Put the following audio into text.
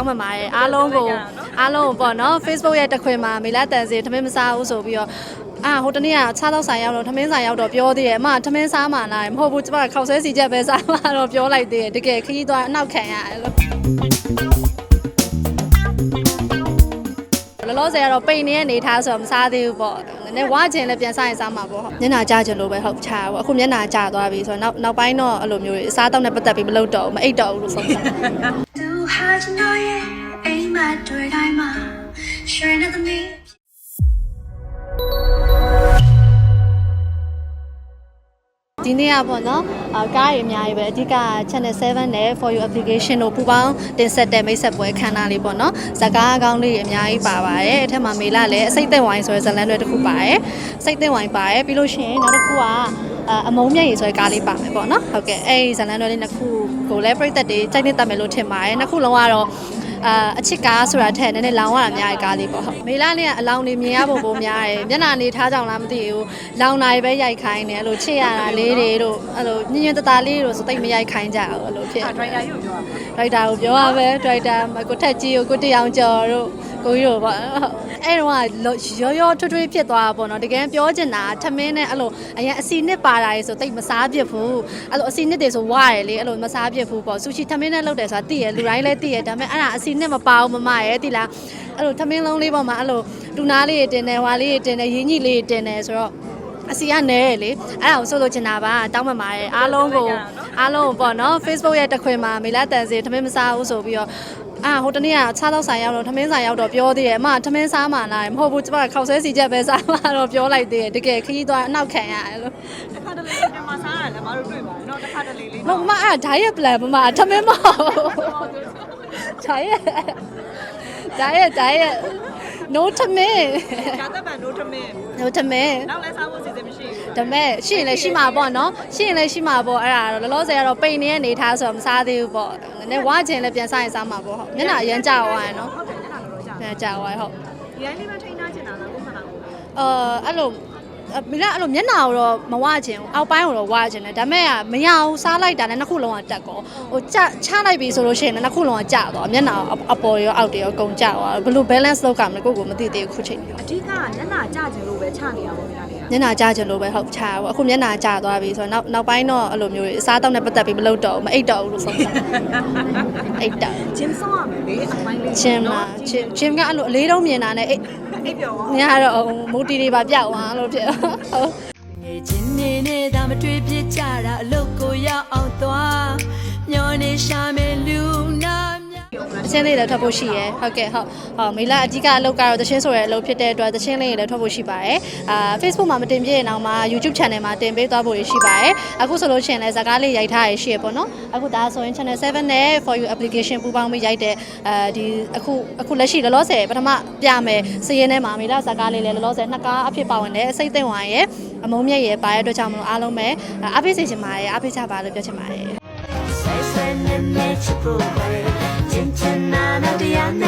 င်းပန်ပါတယ်အားလုံးကိုအားလုံးကိုပေါ့နော် Facebook ရဲ့တစ်ခွင်မှာမေလာတန်စီထမင်းမစားဘူးဆိုပြီးတော့အာဟိုတနေ့ကခြားတော့ဆိုင်ရောက်တော့ထမင်းဆိုင်ရောက်တော့ပြောသေးတယ်အမထမင်းစားမှလားမဟုတ်ဘူးကျမခောက်ဆွဲစီချက်ပဲစားမှတော့ပြောလိုက်သေးတယ်တကယ်ခကြီးသွားအနောက်ခံရတယ်လို့လောလောဆယ်ကတော့ပိန်နေတဲ့အနေထားဆိုတော့မစားသေးဘူးပေါ့နည်းနည်းဝါကျင်လည်းပြန်စားရင်စားမှာပေါ့ဟုတ်မျက်နှာကျကြလို့ပဲဟုတ်ချာပေါ့အခုမျက်နှာကျသွားပြီဆိုတော့နောက်နောက်ပိုင်းတော့အဲ့လိုမျိုးအစားတောက်နဲ့ပတ်သက်ပြီးမလုပ်တော့ဘူးမအိတ်တော့ဘူးလို့ဆုံးဖြတ် သူဟာကျွန်တော်ရဲ့အိမ်မက်တွေတိုင်းမှာရွှေနဲ့သမီးဒီနေ့ကပေါ့နော်အာကားတွေအများကြီးပဲအဓိက channel 7နဲ့ for you application တို့ပူပေါင်းတင်ဆက်တဲ့မိတ်ဆက်ပွဲခန်းနာလေးပေါ့နော်ဇကားအကောင်းလေးတွေအများကြီးပါပါတယ်အထက်မှာမေလာလည်းအစိတ်သက်ဝိုင်းဆိုတဲ့ဇလန်တွေတစ်ခုပါတယ်စိတ်သက်ဝိုင်းပါတယ်ပြီးလို့ရှိရင်နောက်တစ်ခုကအာအမုံမြတ်ရည်ဆိုတဲ့ကားလေးပါမယ်ပေါ့နော်ဟုတ်ကဲ့အဲ့ဒီဇလန်တွေလေးနှစ်ခုကိုလည်းပြိသက်တွေကြိုက်နေတတ်မယ်လို့ထင်ပါတယ်နှစ်ခုလုံးကတော့ အာအချစ်ကားဆိုတာထက်နည်းနည်းလောင်ရတာအများကြီးကားလေးပေါ့ဟုတ်မေလာနဲ့အလောင်နေမြင်ရဖို့ပိုများတယ်မျက်နှာနေထားကြောင်လားမသိဘူးလောင်နိုင်ပဲရိုက်ခိုင်းတယ်အဲ့လိုချစ်ရတာလေးတွေတို့အဲ့လိုညင်ညင်တတလေးတို့ဆိုတိတ်မရိုက်ခိုင်းကြဘူးအဲ့လိုဖြစ်ဒရိုက်တာရုပ်ပြောရမယ်ဒရိုက်တာကိုပြောရမယ်ဒရိုက်တာမကိုထက်ကြီးကိုကိုတရောင်ကျော်တို့ ကိုကြီးတို့ပေါ့အဲ့တော့ရောရောထွတ်ထွေးဖြစ်သွားတာပေါ့နော်တကယ်ပြောချင်တာထမင်းနဲ့အဲ့လိုအရင်အစီနစ်ပါတာတွေဆိုတိတ်မစားပြစ်ဘူးအဲ့လိုအစီနစ်တွေဆိုဝရတယ်လေအဲ့လိုမစားပြစ်ဘူးပေါ့ဆူရှီထမင်းနဲ့လုပ်တယ်ဆိုတာသိရလူတိုင်းလည်းသိရဒါပေမဲ့အဲ့ဒါအစီနစ်မပါဘူးမမရဲ့သိလားအဲ့လိုထမင်းလုံးလေးပေါ်မှာအဲ့လိုတူနာလေးတွေတင်တယ်ဝါလေးတွေတင်တယ်ရင်းကြီးလေးတွေတင်တယ်ဆိုတော့အစီကနေရလေအဲ့ဒါကိုဆိုလိုချင်တာပါတောင်းပန်ပါတယ်အားလုံးကိုအားလုံးကိုပေါ့နော် Facebook ရဲ့တစ်ခွင်မှာမေလာတန်စီထမင်းမစားဘူးဆိုပြီးတော့ အာဟိုတနေ့ကခြားတော့ဆိုင်ရောက်တော့ထမင်းဆိုင်ရောက်တော့ပြောသေးတယ်အမထမင်းစားမှလားမဟုတ်ဘူးကျမခောက်ဆွဲစီချက်ပဲစားမှတော့ပြောလိုက်သေးတယ်တကယ်ခကြီးသွားအနောက်ခံရတယ်လို့ တစ်ခါတလေပြန်မစားရတယ်မတို့တွေ့ပါတယ်เนาะတစ်ခါတလေလေး မမအဲ့ဒါရဲ့ plan မမထမင်းမဟုတ်ဒါရဲ့ဒါရဲ့ဒါရဲ့ no ထမင်း ကာသက်ပန်တို့ထမင်း no ထမင်း နောက်လဲစားဖို့စီစဉ်မရှိဘူး း ဒါပေမဲ့ရှိရင်လည်းရှိမှာပေါ့နော်ရှိရင်လည်းရှိမှာပေါ့အဲ့ဒါတော့လောလောဆယ်ကတော့ပိန်နေတဲ့အနေထားဆိုတော့မစားသေးဘူးပေါ့နည်းနည်းဝါကျင်လည်းပြန်စားရင်စားမှာပေါ့ဟုတ်မျက်နှာအရမ်းကြာသွားရယ်နော်ဟုတ်တယ်ညနာတော့ကြာပြန်ကြာသွားရယ်ဟုတ်ဒီတိုင်းလေးပဲထိန်းထားချင်တာလားကိုမှန်တာကိုအာအဲ့လို မင်းကအဲ့လိုမျက်နှာကိုတော့မဝချင်ဘူးအောက်ပိုင်းကိုတော့ဝချင်တယ်ဒါပေမဲ့မရဘူးစားလိုက်တာနဲ့နှစ်ခုလုံးကတက်ကောဟိုကြချလိုက်ပြီဆိုလို့ရှိရင်နှစ်ခုလုံးကကျသွားမျက်နှာအပေါ်ရောအောက်တွေရောအကုန်ကျသွားဘယ်လို balance လုပ်ကြမလဲကိုကိုမသိသေးဘူးခုချိန်ကြီးအဓိကညနာကြကျင်လို့ပဲချနေရပါဘောများလေးမျက်နှာကျကြလို့ပဲဟုတ်ချာပေါ့အခုမျက်နှာကျသွားပြီဆိုတော့နောက်နောက်ပိုင်းတော့အဲ့လိုမျိုးအစားတောက်နဲ့ပတ်သက်ပြီးမလုပ်တော့ဘူးမအိတ်တော့ဘူးလို့ဆုံးဖြတ်အိတ်တော့ဂျင်းဆောင်ရမယ်လေအပိုင်းလေးချင်းလားချင်းချင်းကအဲ့လိုအလေးတုံးမြင်တာနဲ့အိတ်အိပ်ပြောညတော့မူတီတွေပါပြောက်သွားလို့ဖြစ်ဟုတ်ငယ်ချင်းနေနေတာမတွေ့ဖြစ်ကြတာအလုတ်ကိုရောက်အောင်သွားမျောနေရှာမယ်လူနာမြတ်အ ချင်းလေးလည်းထွက်ဖို့ရှိရယ်ဟုတ်ကဲ့ဟုတ်ဟောမေလာအဓိကအလုပ်ကတော့သချင်းဆိုတဲ့အလုပ်ဖြစ်တဲ့အတွက်သချင်းလေးတွေလည်းထွက်ဖို့ရှိပါတယ်အာ Facebook မှာမတင်ပြရင်တော့မှ YouTube Channel မှာတင်ပေးသွားဖို့ရှိပါတယ်အခုဆိုလို့ရှိရင်လည်းဇာကားလေးရိုက်ထားရရှိရပေါ့နော်အခုဒါဆိုရင် Channel 7နဲ့ For You application ပူးပေါင်းပြီးရိုက်တဲ့အဲဒီအခုအခုလက်ရှိလောလောဆယ်ပထမပြမယ်စည်ရင်းထဲမှာမေလာဇာကားလေးလည်းလောလောဆယ်နှစ်ကားအဖြစ်ပါဝင်တဲ့အစိတ်သိမ့်ဝိုင်းရဲ့အမုံမြက်ရဲ့ပါတဲ့အတွက်ကြောင့်မလို့အားလုံးပဲအားပေးစေချင်ပါတယ်အားပေးကြပါလို့ပြောချင်ပါတယ်ဆဲဆဲနဲ့နဲ့ချစ်ဖို့ပဲ Diana, Diana.